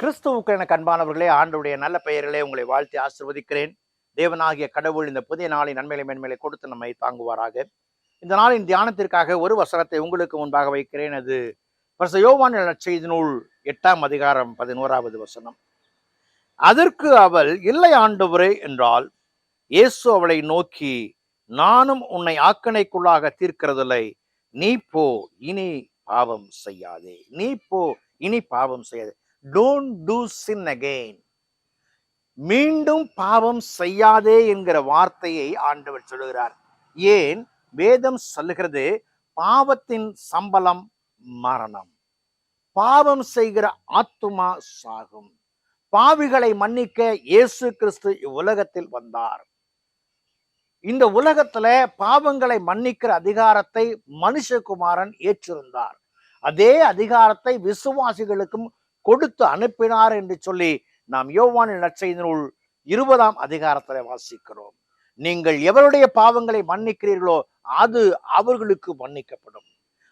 கிறிஸ்துவுக்கு எனக்கு அன்பானவர்களே ஆண்டுடைய நல்ல பெயர்களே உங்களை வாழ்த்தி ஆசிர்வதிக்கிறேன். தேவனாகிய கடவுள் இந்த புதிய நாளின் நன்மைகளை மேன்மைகளை கொடுத்து நம்மை தாங்குவாராக. இந்த நாளின் தியானத்திற்காக ஒரு வசனத்தை உங்களுக்கு முன்பாக வைக்கிறேன். அது பரிசு யோவான் செய்தி நூல் எட்டாம் அதிகாரம் பதினோராவது வசனம். அதற்கு அவள் இல்லை ஆண்டவரே என்றால் இயேசு அவளை நோக்கி நானும் உன்னை ஆக்கணைக்குள்ளாக தீர்க்கிறதில்லை. நீ போ இனி பாவம் செய்யாதே. நீ போ இனி பாவம் செய்யாதே. டோன்ட் டூ சின் அகெயின் மீண்டும் பாவம் செய்யாதே என்கிற வார்த்தையை ஆண்டவர் சொல்லுகிறார். ஏன்? வேதம் சொல்லுகிறது பாவத்தின் சம்பளம் மரணம். பாவம் செய்கிற ஆத்துமா சாகும். பாவிகளை மன்னிக்க இயேசு கிறிஸ்து இவ்வுலகத்தில் வந்தார். இந்த உலகத்துல பாவங்களை மன்னிக்கிற அதிகாரத்தை மனுஷகுமாரன் ஏற்றிருந்தார். அதே அதிகாரத்தை விசுவாசிகளுக்கும் கொடுத்து அனுப்பினார் என்று சொல்லி நாம் யோவானின் நற்செய்தி நூல் இருபதாம் அதிகாரத்தில் வாசிக்கிறோம். நீங்கள் எவருடைய பாவங்களை மன்னிக்கிறீர்களோ அது அவர்களுக்கு மன்னிக்கப்படும்.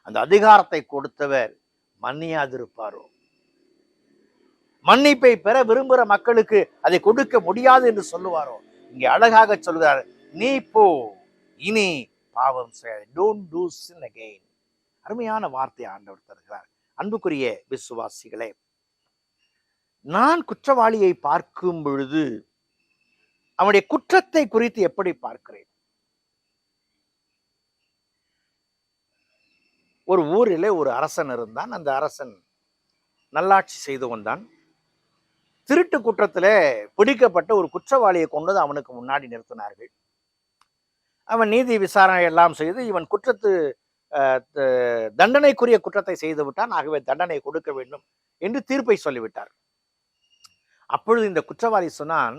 அந்த அதிகாரத்தை கொடுத்தவர் மன்னியாதிருப்பாரோ? மன்னிப்பை பெற விரும்புகிற மக்களுக்கு அதை கொடுக்க முடியாது என்று சொல்லுவாரோ? இங்கே அழகாக சொல்கிறார் நீ போ இனி பாவம் செய்ய டோன்ட் டூ சின் அகெயின் அருமையான வார்த்தை ஆண்டவர் தருகிறார். அன்புக்குரிய விசுவாசிகளே நான் குற்றவாளியை பார்க்கும் பொழுது அவனுடைய குற்றத்தை குறித்து எப்படி பார்க்கிறேன்? ஒரு ஊரிலே ஒரு அரசன் இருந்தான். அந்த அரசன் நல்லாட்சி செய்து வந்தான் திருட்டு குற்றத்திலே பிடிக்கப்பட்ட ஒரு குற்றவாளியை கொண்டு வந்து அவனுக்கு முன்னாடி நிறுத்தினார்கள். அவன் நீதி விசாரணை எல்லாம் செய்து இவன் குற்றத்து தண்டனைக்குரிய குற்றத்தை செய்து விட்டான். ஆகவே தண்டனை கொடுக்க வேண்டும் என்று தீர்ப்பை சொல்லிவிட்டார். அப்பொழுது இந்த குற்றவாளி சொன்னான்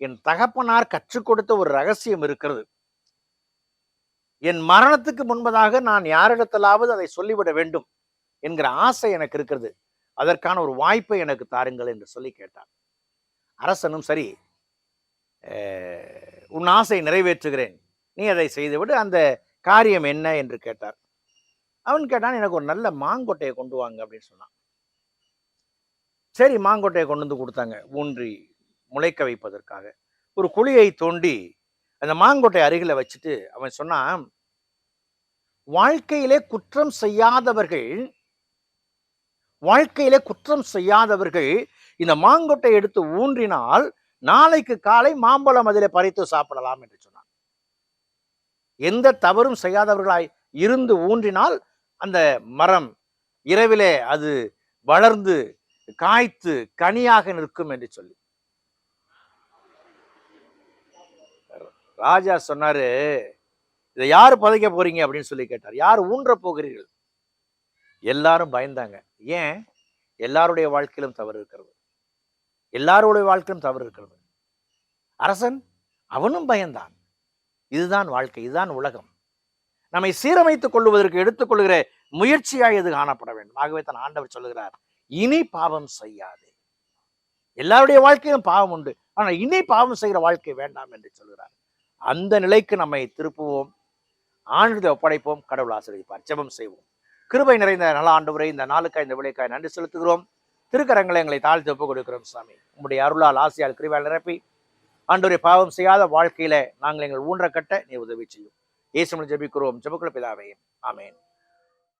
என் தகப்பனார் கற்றுக் கொடுத்த ஒரு ரகசியம் இருக்கிறது. என் மரணத்துக்கு முன்பதாக நான் யாரிடத்திலாவது அதை சொல்லிவிட வேண்டும் என்கிற ஆசை எனக்கு இருக்கிறது. அதற்கான ஒரு வாய்ப்பை எனக்கு தாருங்கள் என்று சொல்லி கேட்டான். அரசனும் சரி உன் ஆசை நிறைவேற்றுகிறேன். நீ அதை செய்துவிடு அந்த காரியம் என்ன? என்று கேட்டார். அவன் கேட்டான் எனக்கு ஒரு நல்ல மாங்கொட்டையை கொண்டு வாங்க அப்படின்னு சொன்னான். சரி மாங்கொட்டையை கொண்டு வந்து கொடுத்தாங்க. ஊன்றி முளைக்க வைப்பதற்காக. ஒரு குழியை தோண்டி அந்த மாங்கொட்டை அருகில் வச்சுட்டு அவன் சொன்னான் வாழ்க்கையிலே குற்றம் செய்யாதவர்கள் வாழ்க்கையிலே குற்றம் செய்யாதவர்கள் இந்த மாங்கொட்டை எடுத்து ஊன்றினால் நாளைக்கு காலை மாம்பழம் அதிலே பறித்து சாப்பிடலாம் என்று சொன்னான். எந்த தவறும் செய்யாதவர்களாய் இருந்து ஊன்றினால் அந்த மரம் இரவிலே அது வளர்ந்து காய்த்து கனியாக நிற்கும் என்று சொல்லி. ராஜா சொன்னாரு இதை யாரு புதைக்க போறீங்க? அப்படின்னு சொல்லி கேட்டார். யார் ஊன்ற போகிறீர்கள்? எல்லாரும் பயந்தாங்க. ஏன்? எல்லாருடைய வாழ்க்கையிலும் தவறு இருக்கிறது. எல்லாருடைய வாழ்க்கையிலும் தவறு இருக்கிறது. அரசன் அவனும் பயந்தான். இதுதான் வாழ்க்கை இதுதான் உலகம். நம்மை சீரமைத்துக் கொள்வதற்கு எடுத்துக்கொள்கிற முயற்சியாக இது காணப்பட வேண்டும். ஆகவே தான் ஆண்டவர் சொல்லுகிறார் இனி பாவம் செய்யாதே. எல்லாருடைய வாழ்க்கையிலும் பாவம் உண்டு. ஆனா இனி பாவம் செய்கிற வாழ்க்கை வேண்டாம் என்று சொல்கிறார். அந்த நிலைக்கு நம்மை திருப்புவோம். ஆண்டு ஒப்படைப்போம். கடவுள் ஆசிரியப்பார் ஜெபம் செய்வோம். கிருபை நிறைந்த நல்ல ஆண்டு இந்த நாளுக்காய் இந்த விளைக்காய் நன்றி செலுத்துகிறோம். திருக்கரங்களை எங்களை தாழ்த்தி ஒப்புக் கொடுக்கிறோம் சாமி. உங்களுடைய அருளால் ஆசையால் கிருபால் நிரப்பி ஆண்டவரை பாவம் செய்யாத வாழ்க்கையில நாங்கள் எங்கள் ஊன்ற கட்ட நீ உதவி செய்யும். இயேசுவில் ஜபிக்கிறோம். ஜெபக்குள்ள பிதாவே. ஆமேன்.